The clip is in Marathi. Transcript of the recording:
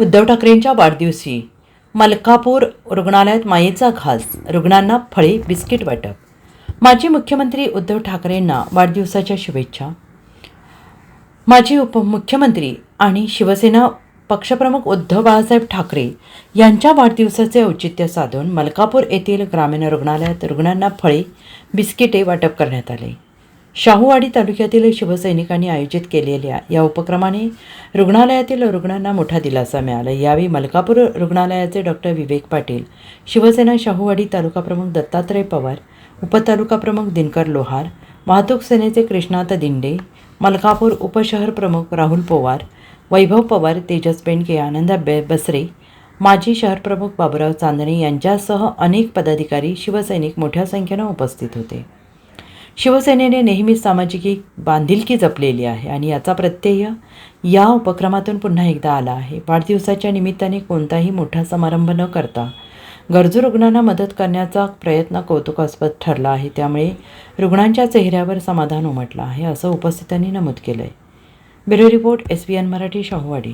उद्धव ठाकरेंच्या वाढदिवशी मलकापूर रुग्णालयात मायेचा घास रुग्णांना फळे बिस्किट वाटप. माजी मुख्यमंत्री उद्धव ठाकरेंना वाढदिवसाच्या शुभेच्छा. माजी उपमुख्यमंत्री आणि शिवसेना पक्षप्रमुख उद्धव बाळासाहेब ठाकरे यांच्या वाढदिवसाचे औचित्य साधून मलकापूर येथील ग्रामीण रुग्णालयात रुग्णांना फळे बिस्किटे वाटप करण्यात आले. शाहूवाडी तालुक्यातील शिवसैनिकांनी आयोजित केलेल्या या उपक्रमाने रुग्णालयातील रुग्णांना मोठा दिलासा मिळाला. यावेळी मलकापूर रुग्णालयाचे डॉक्टर विवेक पाटील शिवसेना शाहूवाडी तालुका प्रमुख दत्तात्रय पवार उपतालुका प्रमुख दिनकर लोहार वाहतूक सेनेचे कृष्णात दिंडे मलकापूर उपशहर प्रमुख राहुल पवार वैभव पवार तेजस बेंडके आनंदा बे बसरे माजी शहर प्रमुख बाबुराव चांदणे यांच्यासह अनेक पदाधिकारी शिवसैनिक मोठ्या संख्येनं उपस्थित होते. शिवसेनेने नेहमीच सामाजिक बांधिलकी जपलेली आहे आणि याचा प्रत्यय या उपक्रमातून पुन्हा एकदा आला आहे. वाढदिवसाच्या निमित्ताने कोणताही मोठा समारंभ न करता गरजू रुग्णांना मदत करण्याचा प्रयत्न कौतुकास्पद ठरला आहे. त्यामुळे रुग्णांच्या चेहऱ्यावर समाधान उमटलं आहे असं उपस्थितांनी नमूद केलं आहे bureau report S B N Marathi Shahuwadi.